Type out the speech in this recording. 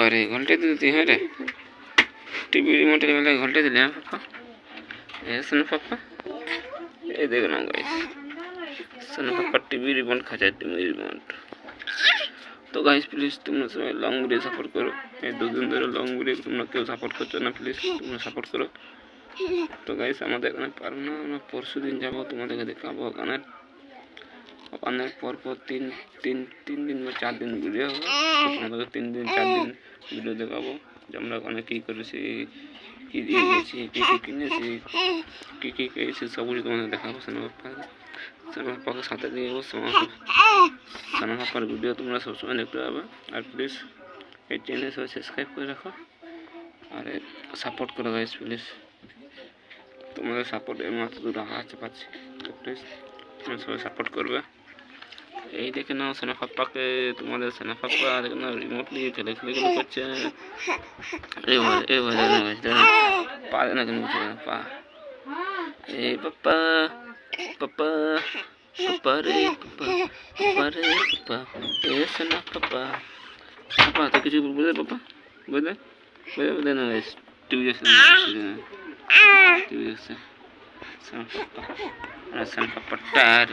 আরে ঘন্টে দিতে হ্যাঁ রে। টিভি রিমোটের বেলায় ঘন্টে দিলে হ্যাঁ পাপা? এসে না পাপা? এই দেখো না গাইস সোনা পাপা টিভি রিমোট খাঁচায়, টিভি রিমোট তো গাইস প্লিজ তোমরা সবাই লং ভিডিও সাপোর্ট করো। এই দুদিন ধরে লং ভিডিও তোমরা কেউ সাপোর্ট করছ না প্লিজ তোমরা সাপোর্ট করো। তো গাইস আমাদের এখানে পারব না, আমরা পরশু দিন যাব, তোমাদেরকে দেখাবো ওখানে। ওখানে পর পর তিন তিন তিন দিন বা চার দিন ভিডিও হবে। তিন দিন, চার দিন ভিডিও দেখাবো যে আমরা ওখানে কী করেছি, কী দিয়ে গেছি, কী কী কিনেছি, কী কী খেয়েছি, সব কিছু তোমাদের দেখাবো সোনা পাপ্পাকে সোনা পাপ্পাকে সাথে নিয়ে যাব সোনা সোনা পাপ্পার ভিডিও তোমরা সবসময় দেখতে পাবে। আর প্লিজ এই চ্যানেল সবাই সাবস্ক্রাইব করে রাখো। আর সাপোর্ট করো গাইস প্লিজ তোমাদের সাপোর্ট এই মাত্র দুটো হাতে পাচ্ছি। প্লিজ তোমরা সবাই সাপোর্ট করবে। এই দেখে নাও সেনা পাপ্পাকে তোমাদের সেনা পাপ্পা দেখে নাও রিমোট নিয়ে খেলে খেলে খেলে করছে এ ভাই এ ভাই দেখে নাও guys, দেখে নাও। পা দেখে না কেন উঠে গেল, পা এই পাপ্পা পাপ্পা পাপ্পা রে পাপ্পা পাপ্পা রে পাপ্পা এ সেনা পাপ্পা পাপ্পা তো কিছু বুঝলে পাপ্পা বুঝলে বুঝলে বুঝলে না টিভি দেখছে টিভি দেখছে সেনা পাপ্পা সেনা পাপ্পা টায়ার